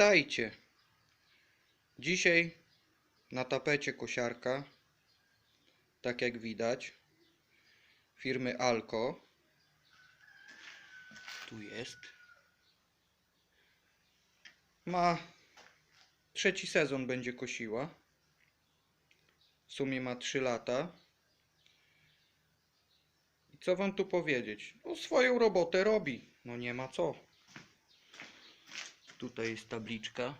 Witajcie! Dzisiaj na tapecie kosiarka, tak jak widać, firmy Alco. Tu jest. Ma trzeci sezon będzie kosiła. W sumie ma 3 lata. I co wam tu powiedzieć? No swoją robotę robi. No nie ma co. Tutaj jest tabliczka.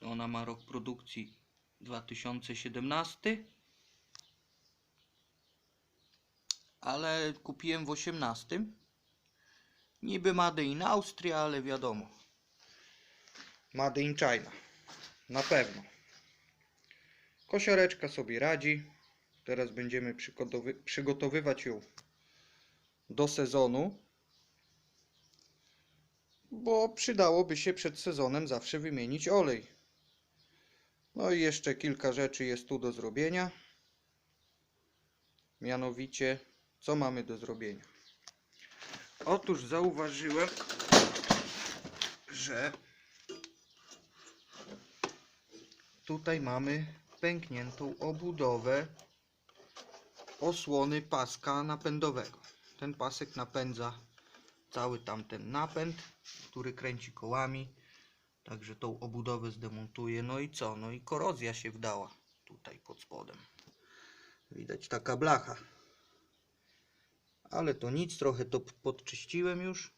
Ona ma rok produkcji 2017. Ale kupiłem w 18. Niby Made in Austria, ale wiadomo. Made in China. Na pewno. Kosiareczka sobie radzi. Teraz będziemy przygotowy przygotowywać ją do sezonu bo przydałoby się przed sezonem zawsze wymienić olej. No i jeszcze kilka rzeczy jest tu do zrobienia. Mianowicie, co mamy do zrobienia? Otóż zauważyłem, że tutaj mamy pękniętą obudowę osłony paska napędowego. Ten pasek napędza cały tamten napęd, który kręci kołami. Także tą obudowę zdemontuję. No i co? No i korozja się wdała tutaj pod spodem. Widać taka blacha. Ale to nic, trochę to podczyściłem już.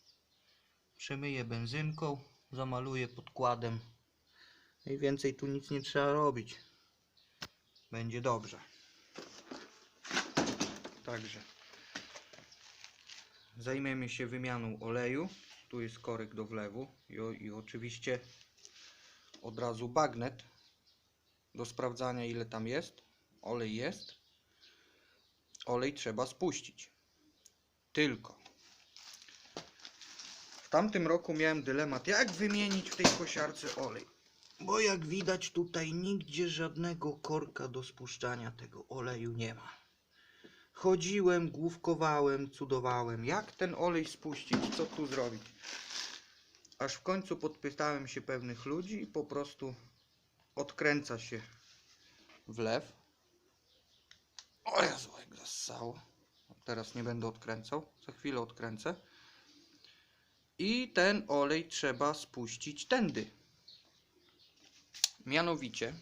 Przemyję benzynką, zamaluję podkładem. I więcej tu nic nie trzeba robić. Będzie dobrze. Także zajmiemy się wymianą oleju. Tu jest korek do wlewu i, i oczywiście od razu bagnet do sprawdzania ile tam jest. Olej jest. Olej trzeba spuścić. Tylko w tamtym roku miałem dylemat jak wymienić w tej kosiarce olej. Bo jak widać tutaj nigdzie żadnego korka do spuszczania tego oleju nie ma. Chodziłem, główkowałem, cudowałem, jak ten olej spuścić, co tu zrobić. Aż w końcu podpytałem się pewnych ludzi i po prostu odkręca się wlew. O Jezu, jak zassało. Teraz nie będę odkręcał, za chwilę odkręcę. I ten olej trzeba spuścić tędy. Mianowicie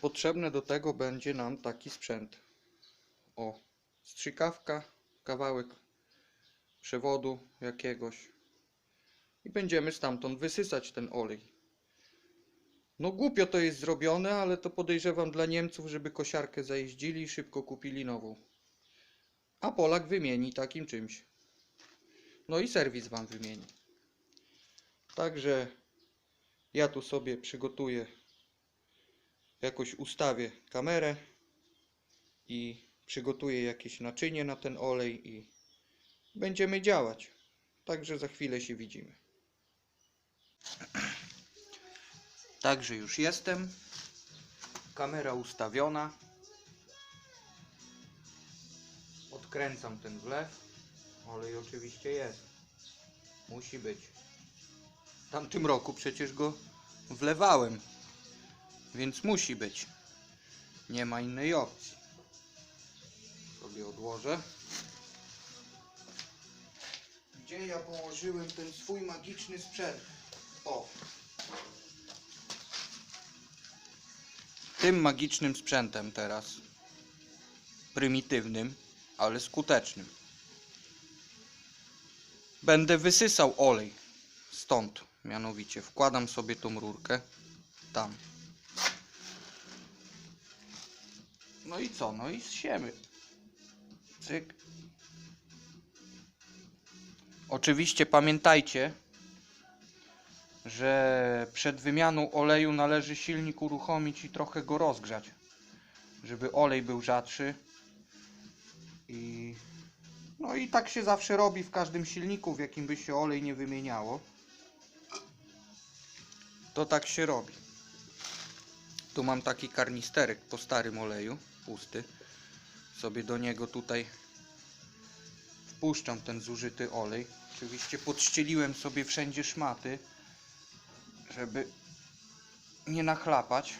potrzebne do tego będzie nam taki sprzęt. O, strzykawka, kawałek przewodu jakiegoś i będziemy stamtąd wysysać ten olej. No głupio to jest zrobione, ale to podejrzewam dla Niemców, żeby kosiarkę zajeździli i szybko kupili nową. A Polak wymieni takim czymś. No i serwis wam wymieni. Także ja tu sobie przygotuję, jakoś ustawię kamerę i przygotuję jakieś naczynie na ten olej i będziemy działać. Także za chwilę się widzimy. Także już jestem. Kamera ustawiona. Odkręcam ten wlew. Olej oczywiście jest. Musi być. W tamtym roku przecież go wlewałem. Więc musi być. Nie ma innej opcji sobie odłożę. Gdzie ja położyłem ten swój magiczny sprzęt? O! Tym magicznym sprzętem teraz. Prymitywnym, ale skutecznym. Będę wysysał olej. Stąd, mianowicie, wkładam sobie tą rurkę. Tam. No i co? No i zsiemy. Cyk. Oczywiście pamiętajcie, że przed wymianą oleju należy silnik uruchomić i trochę go rozgrzać, żeby olej był rzadszy. I no i tak się zawsze robi w każdym silniku, w jakim by się olej nie wymieniało. To tak się robi. Tu mam taki karnisterek po starym oleju, pusty sobie do niego tutaj wpuszczam ten zużyty olej. Oczywiście podścieliłem sobie wszędzie szmaty, żeby nie nachlapać,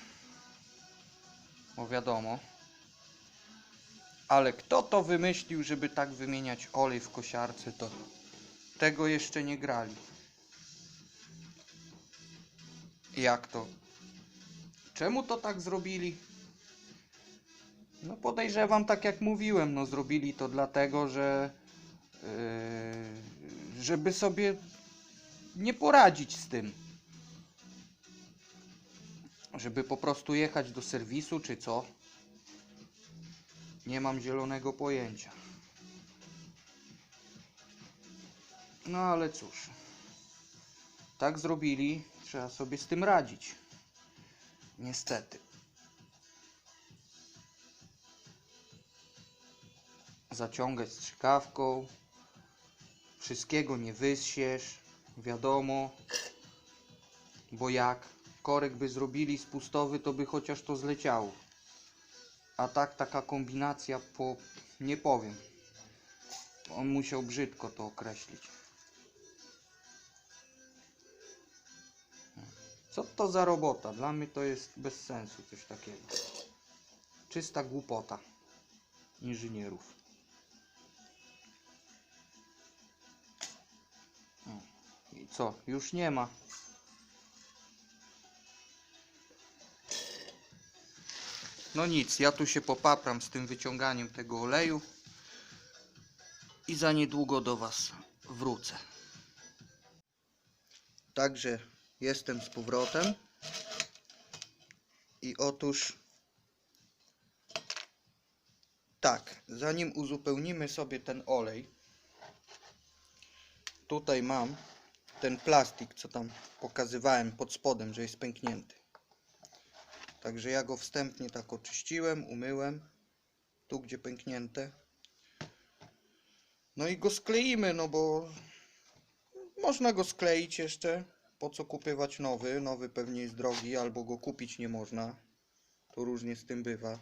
bo wiadomo. Ale kto to wymyślił, żeby tak wymieniać olej w kosiarce, to tego jeszcze nie grali. Jak to? Czemu to tak zrobili? No podejrzewam, tak jak mówiłem, no zrobili to dlatego, że yy, żeby sobie nie poradzić z tym. Żeby po prostu jechać do serwisu, czy co? Nie mam zielonego pojęcia. No ale cóż. Tak zrobili, trzeba sobie z tym radzić. Niestety. Zaciągać strzykawką. Wszystkiego nie wysiesz. Wiadomo. Bo jak korek by zrobili spustowy, to by chociaż to zleciało. A tak taka kombinacja po... nie powiem. On musiał brzydko to określić. Co to za robota? Dla mnie to jest bez sensu coś takiego. Czysta głupota inżynierów. I co? Już nie ma. No nic, ja tu się popapram z tym wyciąganiem tego oleju i za niedługo do Was wrócę. Także jestem z powrotem i otóż tak, zanim uzupełnimy sobie ten olej, tutaj mam ten plastik, co tam pokazywałem pod spodem, że jest pęknięty. Także ja go wstępnie tak oczyściłem, umyłem. Tu gdzie pęknięte. No i go skleimy, no bo można go skleić jeszcze. Po co kupywać nowy? Nowy pewnie jest drogi, albo go kupić nie można. To różnie z tym bywa.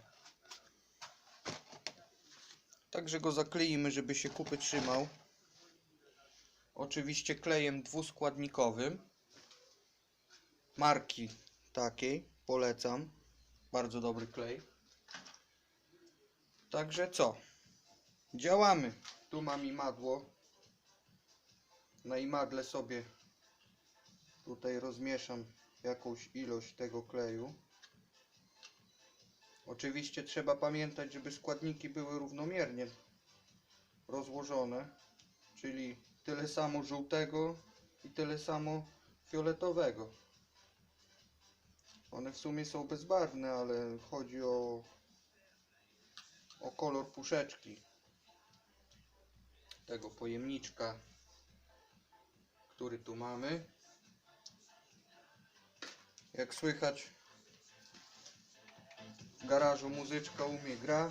Także go zakleimy, żeby się kupy trzymał. Oczywiście klejem dwuskładnikowym. Marki takiej. Polecam. Bardzo dobry klej. Także co? Działamy. Tu mam imadło. Na imadle sobie tutaj rozmieszam jakąś ilość tego kleju. Oczywiście trzeba pamiętać, żeby składniki były równomiernie rozłożone, czyli tyle samo żółtego i tyle samo fioletowego. One w sumie są bezbarwne, ale chodzi o, o kolor puszeczki tego pojemniczka, który tu mamy. Jak słychać w garażu muzyczka u mnie gra,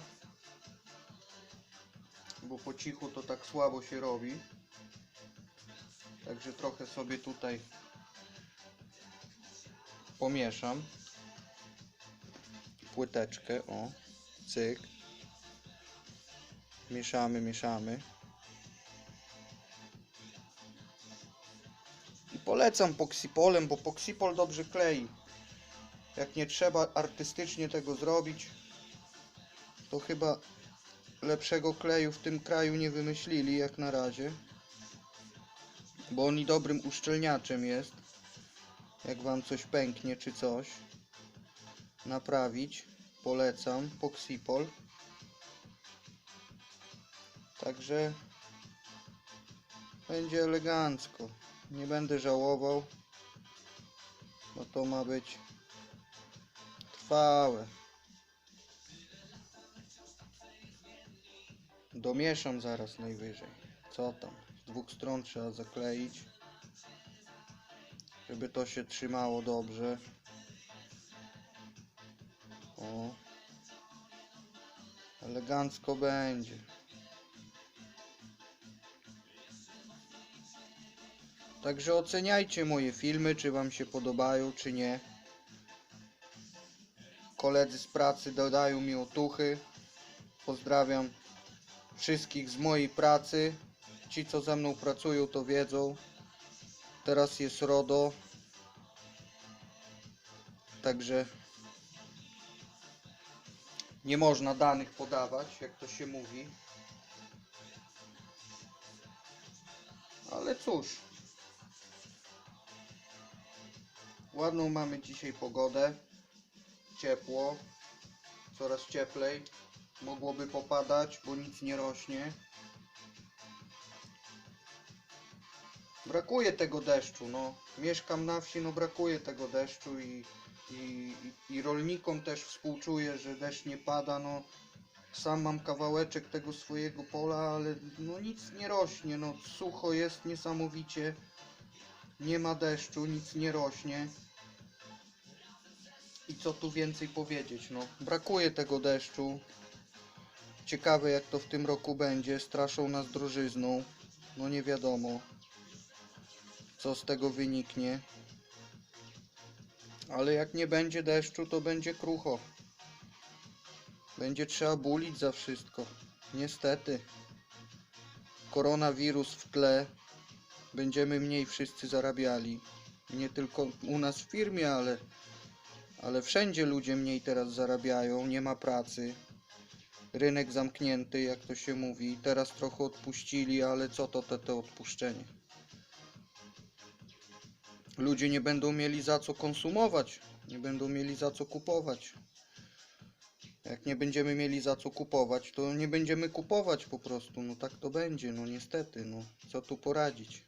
bo po cichu to tak słabo się robi. Także trochę sobie tutaj pomieszam płyteczkę, o, cyk. Mieszamy, mieszamy. I polecam poksipolem, bo poksipol dobrze klei. Jak nie trzeba artystycznie tego zrobić, to chyba lepszego kleju w tym kraju nie wymyślili jak na razie. Bo on i dobrym uszczelniaczem jest jak wam coś pęknie czy coś naprawić. Polecam Poxipol. Także będzie elegancko. Nie będę żałował bo to ma być trwałe. Domieszam zaraz najwyżej. Co tam dwóch stron trzeba zakleić żeby to się trzymało dobrze. O. Elegancko będzie. Także oceniajcie moje filmy, czy wam się podobają, czy nie. Koledzy z pracy dodają mi otuchy. Pozdrawiam wszystkich z mojej pracy. Ci, co ze mną pracują, to wiedzą. Teraz jest RODO. Także nie można danych podawać, jak to się mówi. Ale cóż. Ładną mamy dzisiaj pogodę. Ciepło. Coraz cieplej. Mogłoby popadać, bo nic nie rośnie. Brakuje tego deszczu, no. Mieszkam na wsi, no brakuje tego deszczu i, i, i rolnikom też współczuję, że deszcz nie pada, no. Sam mam kawałeczek tego swojego pola, ale no nic nie rośnie, no sucho jest niesamowicie. Nie ma deszczu, nic nie rośnie. I co tu więcej powiedzieć, no. Brakuje tego deszczu. Ciekawe jak to w tym roku będzie. Straszą nas drożyzną. No nie wiadomo co z tego wyniknie. Ale jak nie będzie deszczu, to będzie krucho. Będzie trzeba bulić za wszystko. Niestety. Koronawirus w tle. Będziemy mniej wszyscy zarabiali. Nie tylko u nas w firmie, ale, ale wszędzie ludzie mniej teraz zarabiają. Nie ma pracy. Rynek zamknięty, jak to się mówi. Teraz trochę odpuścili, ale co to te, te odpuszczenie? Ludzie nie będą mieli za co konsumować, nie będą mieli za co kupować. Jak nie będziemy mieli za co kupować, to nie będziemy kupować po prostu. No tak to będzie, no niestety, no co tu poradzić.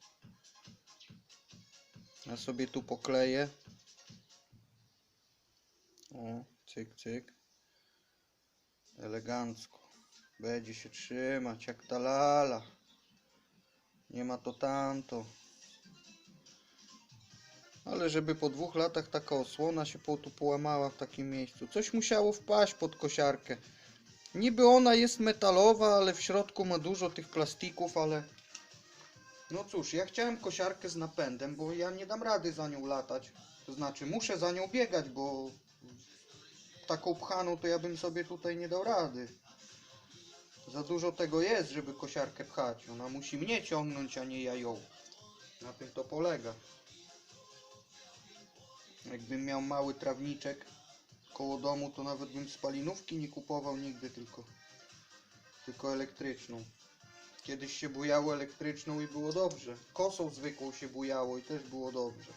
Ja sobie tu pokleję. O, cyk, cyk. Elegancko. Będzie się trzymać jak ta lala. Nie ma to tamto. Ale żeby po dwóch latach taka osłona się po, tu połamała w takim miejscu. Coś musiało wpaść pod kosiarkę. Niby ona jest metalowa, ale w środku ma dużo tych plastików, ale... No cóż, ja chciałem kosiarkę z napędem, bo ja nie dam rady za nią latać. To znaczy, muszę za nią biegać, bo taką pchaną to ja bym sobie tutaj nie dał rady. Za dużo tego jest, żeby kosiarkę pchać. Ona musi mnie ciągnąć, a nie ja ją. Na tym to polega. Jakbym miał mały trawniczek koło domu, to nawet bym spalinówki nie kupował nigdy, tylko, tylko elektryczną. Kiedyś się bujało elektryczną i było dobrze. Kosą zwykłą się bujało i też było dobrze.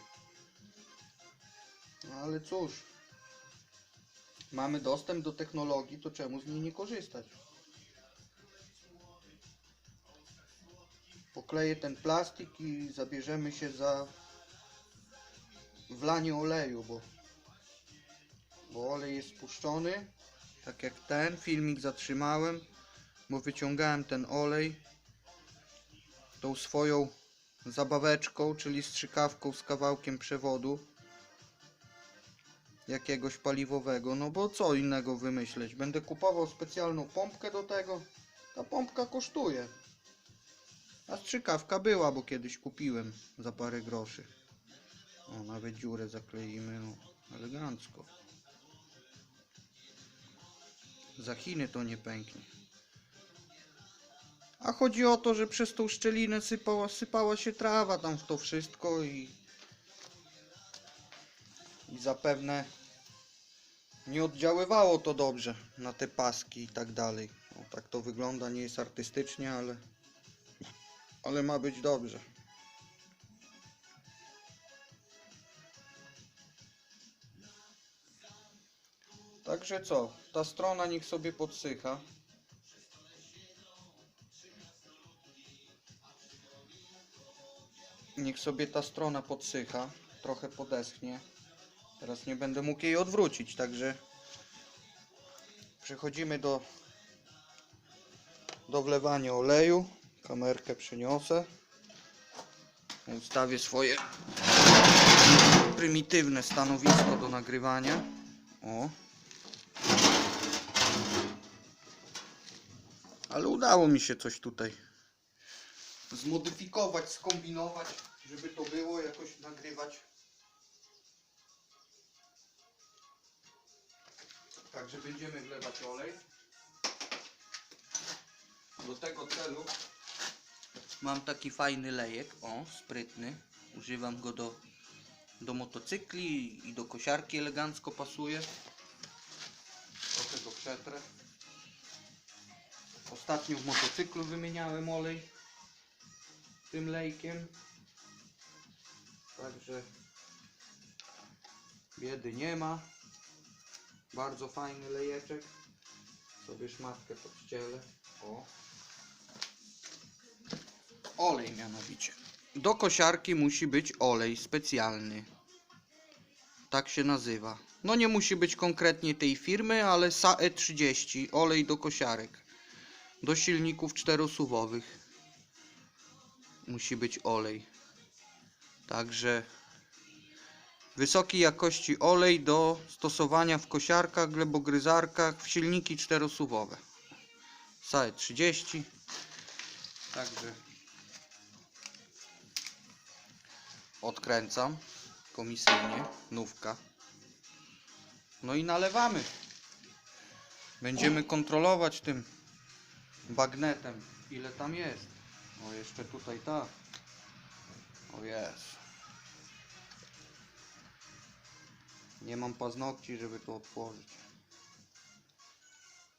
No ale cóż, mamy dostęp do technologii, to czemu z niej nie korzystać? Pokleję ten plastik i zabierzemy się za wlanie oleju, bo, bo olej jest spuszczony. Tak jak ten filmik zatrzymałem, bo wyciągałem ten olej tą swoją zabaweczką, czyli strzykawką z kawałkiem przewodu jakiegoś paliwowego. No bo co innego wymyśleć? Będę kupował specjalną pompkę do tego. Ta pompka kosztuje. A strzykawka była, bo kiedyś kupiłem za parę groszy. O, nawet dziurę zakleimy, no, elegancko. Za Chiny to nie pęknie. A chodzi o to, że przez tą szczelinę sypała, sypała się trawa tam w to wszystko i i zapewne nie oddziaływało to dobrze na te paski i tak dalej. O, tak to wygląda, nie jest artystycznie, ale ale ma być dobrze. Także co, ta strona niech sobie podsycha. Niech sobie ta strona podsycha, trochę podeschnie. Teraz nie będę mógł jej odwrócić, także przechodzimy do do wlewania oleju. Kamerkę przyniosę. Ustawię swoje prymitywne stanowisko do nagrywania. O. Ale udało mi się coś tutaj zmodyfikować, skombinować, żeby to było jakoś nagrywać. Także będziemy wlewać olej. Do tego celu mam taki fajny lejek, o, sprytny. Używam go do do motocykli i do kosiarki elegancko pasuje. Trochę go przetrę. Ostatnio w motocyklu wymieniałem olej tym lejkiem. Także biedy nie ma. Bardzo fajny lejeczek. Sobie szmatkę podścielę. O. Olej mianowicie. Do kosiarki musi być olej specjalny. Tak się nazywa. No nie musi być konkretnie tej firmy, ale SAE 30 olej do kosiarek. Do silników czterosuwowych musi być olej. Także wysokiej jakości olej do stosowania w kosiarkach, glebogryzarkach, w silniki czterosuwowe. SAE 30. Także odkręcam komisyjnie, nówka. No i nalewamy. Będziemy kontrolować tym bagnetem, ile tam jest. O, jeszcze tutaj tak. O jest. Nie mam paznokci, żeby to otworzyć.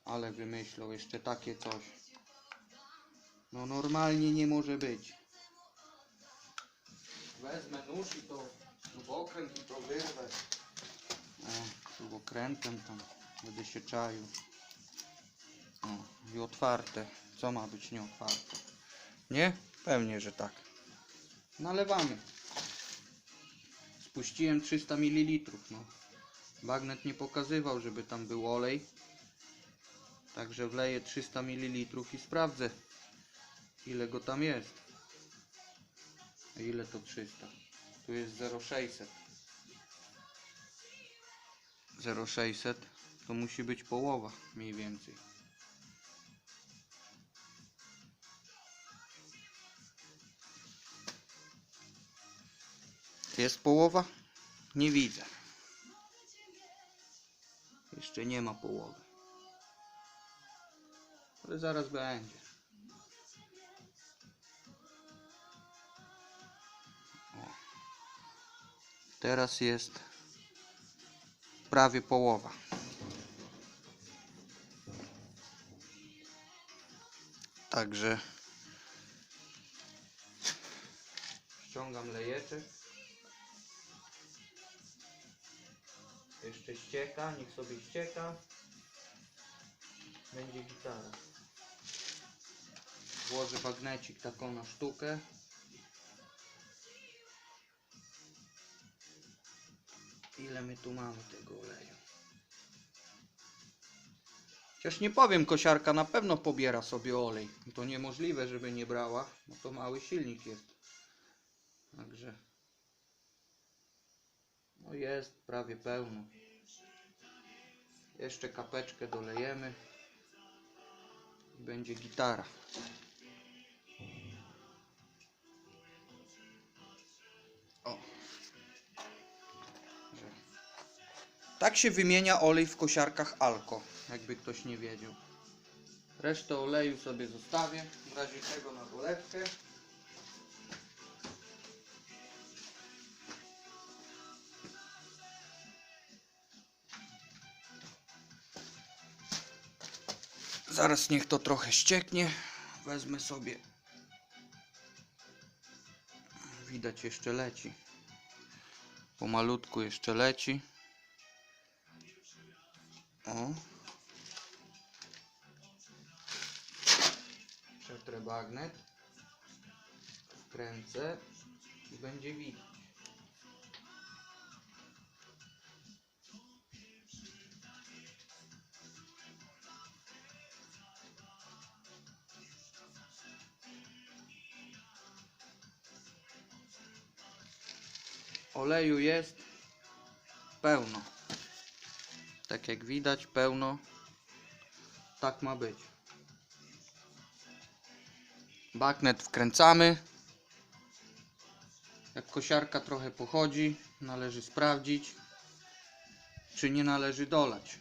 Ale wymyślą jeszcze takie coś. No normalnie nie może być. Wezmę nóż i to śrubokręt i to wyrwę. O, śrubokrętem tam będę się czaił. O, i otwarte. Co ma być nieotwarte? Nie? Pewnie, że tak. Nalewamy. Spuściłem 300 ml. No. Bagnet nie pokazywał, żeby tam był olej. Także wleję 300 ml i sprawdzę, ile go tam jest. Ile to 300? Tu jest 0,600. 0,600 to musi być połowa mniej więcej. Jest połowa? Nie widzę. Jeszcze nie ma połowy. Ale zaraz będzie. O. Teraz jest prawie połowa. Także ściągam lejeczek. Jeszcze ścieka, niech sobie ścieka. Będzie gitara. Włożę bagnecik taką na sztukę. Ile my tu mamy tego oleju? Chociaż nie powiem, kosiarka na pewno pobiera sobie olej. To niemożliwe, żeby nie brała, bo to mały silnik jest. Także. No jest prawie pełno. Jeszcze kapeczkę dolejemy. I będzie gitara. O. Tak się wymienia olej w kosiarkach Alko, jakby ktoś nie wiedział. Resztę oleju sobie zostawię, w razie czego na dolewkę. Zaraz niech to trochę ścieknie. Wezmę sobie. Widać jeszcze leci. Pomalutku jeszcze leci. O. Przetrę bagnet. Wkręcę i będzie widać. Oleju jest pełno. Tak jak widać, pełno. Tak ma być. Bagnet wkręcamy. Jak kosiarka trochę pochodzi, należy sprawdzić, czy nie należy dolać.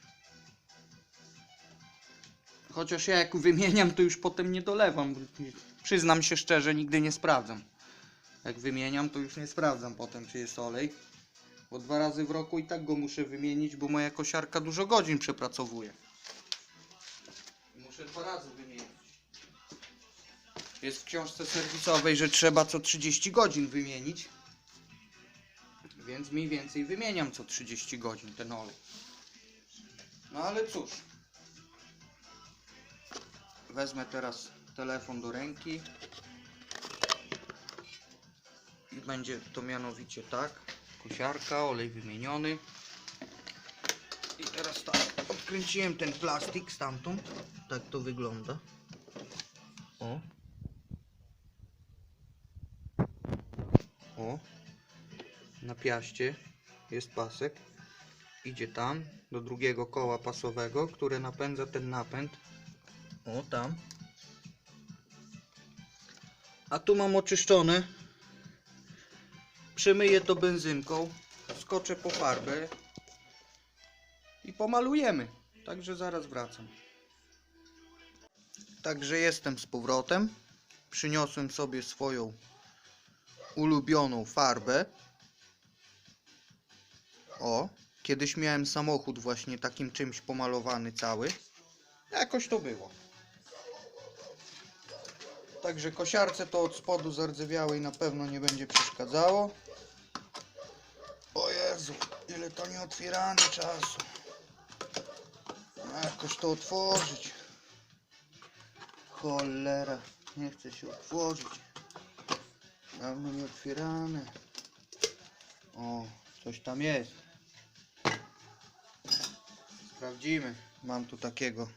Chociaż ja jak wymieniam, to już potem nie dolewam. Przyznam się szczerze, nigdy nie sprawdzam. Jak wymieniam, to już nie sprawdzam potem, czy jest olej. Bo dwa razy w roku i tak go muszę wymienić, bo moja kosiarka dużo godzin przepracowuje. Muszę dwa razy wymienić. Jest w książce serwisowej, że trzeba co 30 godzin wymienić. Więc mniej więcej wymieniam co 30 godzin ten olej. No ale cóż. Wezmę teraz telefon do ręki. Będzie to mianowicie tak. Kosiarka, olej wymieniony. I teraz tak. Odkręciłem ten plastik stamtąd. Tak to wygląda. O. O. Na piaście jest pasek. Idzie tam do drugiego koła pasowego, które napędza ten napęd. O, tam. A tu mam oczyszczone. Przemyję to benzynką. Skoczę po farbę. I pomalujemy. Także zaraz wracam. Także jestem z powrotem. Przyniosłem sobie swoją ulubioną farbę. O, kiedyś miałem samochód właśnie takim czymś pomalowany cały. Jakoś to było. Także kosiarce to od spodu zardzewiałej na pewno nie będzie przeszkadzało. Ile to nieotwierane czasu. No, Jakoś to otworzyć. Cholera, nie chce się otworzyć. Dawno nie otwierane. O, coś tam jest. Sprawdzimy. Mam tu takiego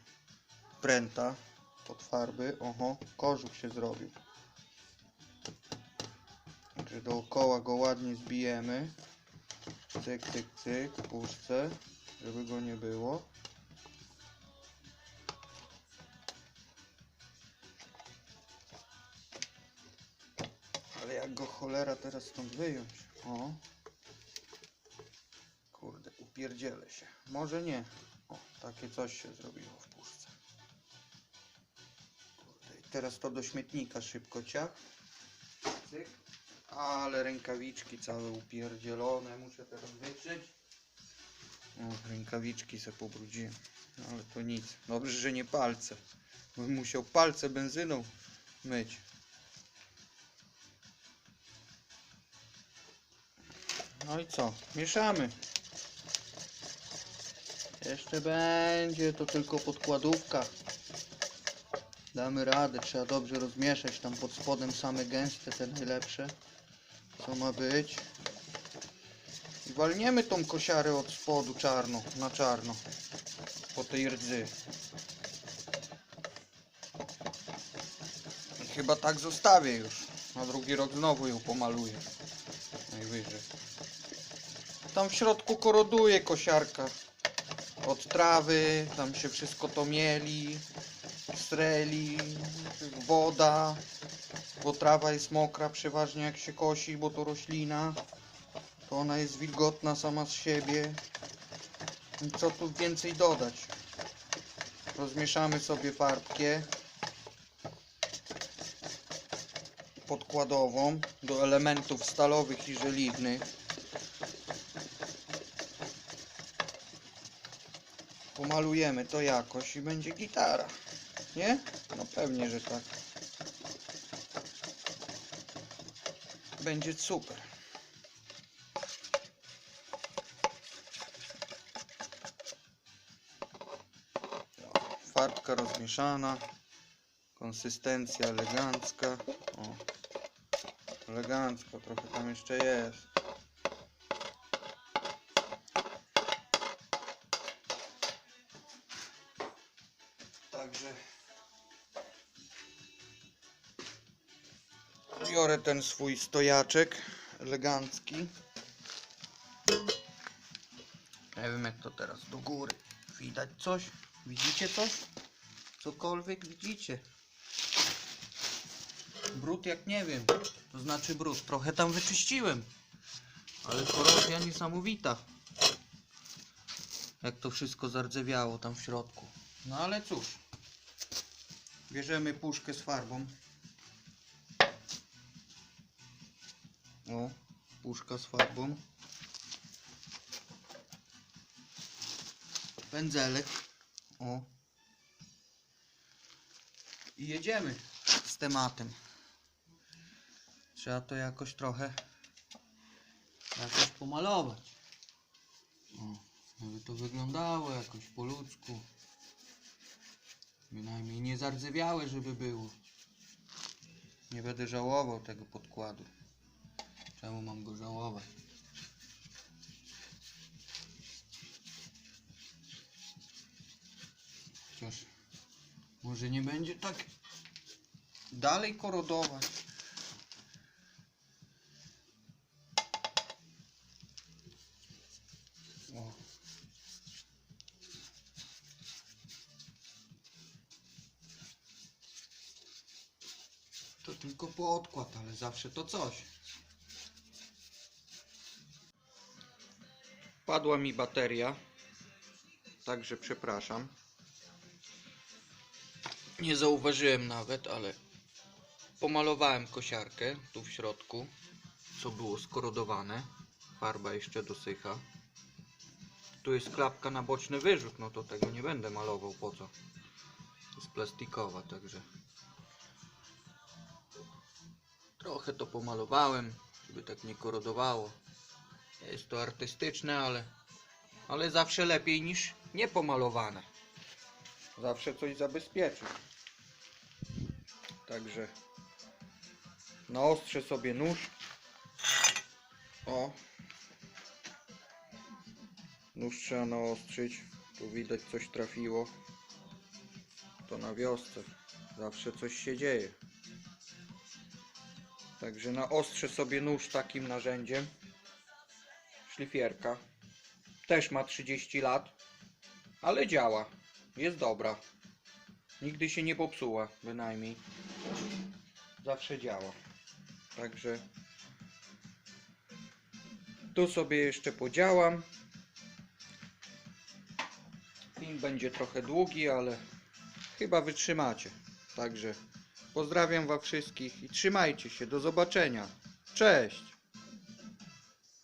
pręta pod farby. Oho, kożuch się zrobił. Także dookoła go ładnie zbijemy. Cyk, cyk, cyk, puszce, żeby go nie było. Ale jak go cholera teraz stąd wyjąć? O. Kurde, upierdzielę się. Może nie. O, takie coś się zrobiło w puszce. Kurde, i teraz to do śmietnika szybko ciach. Cyk. Ale rękawiczki całe upierdzielone. Muszę teraz wytrzeć. O, rękawiczki se pobrudziłem. No, ale to nic. Dobrze, że nie palce. Bym musiał palce benzyną myć. No i co? Mieszamy. Jeszcze będzie, to tylko podkładówka. Damy radę, trzeba dobrze rozmieszać tam pod spodem same gęste, te najlepsze. Co ma być. I walniemy tą kosiarę od spodu czarno, na czarno. Po tej rdzy. I chyba tak zostawię już. Na drugi rok znowu ją pomaluję. Najwyżej. Tam w środku koroduje kosiarka. Od trawy, tam się wszystko to mieli, streli, woda, bo trawa jest mokra przeważnie jak się kosi, bo to roślina, to ona jest wilgotna sama z siebie. I co tu więcej dodać? Rozmieszamy sobie farbkę podkładową do elementów stalowych i żeliwnych. Pomalujemy to jakoś i będzie gitara. Nie? No pewnie, że tak. Będzie super. Farbka rozmieszana. Konsystencja elegancka. O. Elegancko, trochę tam jeszcze jest. Biorę ten swój stojaczek elegancki. Nie wiem jak to teraz do góry. Widać coś? Widzicie coś? Cokolwiek widzicie? Brud jak nie wiem. To znaczy brud. Trochę tam wyczyściłem. Ale korozja niesamowita. Jak to wszystko zardzewiało tam w środku. No ale cóż. Bierzemy puszkę z farbą. O, puszka z farbą. pędzelek. O. I jedziemy z tematem. Trzeba to jakoś trochę jakoś pomalować. O, żeby to wyglądało jakoś po ludzku. Bynajmniej nie zardzewiałe, żeby było. Nie będę żałował tego podkładu. Czemu mam go żałować? Chociaż może nie będzie tak dalej korodować. To tylko podkład, ale zawsze to coś. Padła mi bateria, także przepraszam. Nie zauważyłem nawet, ale pomalowałem kosiarkę tu w środku, co było skorodowane. Farba jeszcze dosycha. Tu jest klapka na boczny wyrzut, no to tego nie będę malował, po co? Jest plastikowa, także trochę to pomalowałem, żeby tak nie korodowało. Jest to artystyczne, ale, ale zawsze lepiej niż niepomalowane. Zawsze coś zabezpieczy. Także naostrzę sobie nóż. O. Nóż trzeba naostrzyć. Tu widać coś trafiło. To na wiosce. Zawsze coś się dzieje. Także naostrzę sobie nóż takim narzędziem. Szlifierka. Też ma 30 lat. Ale działa. Jest dobra. Nigdy się nie popsuła, bynajmniej. Zawsze działa. Także tu sobie jeszcze podziałam. Film będzie trochę długi, ale chyba wytrzymacie. Także pozdrawiam Was wszystkich i trzymajcie się. Do zobaczenia. Cześć!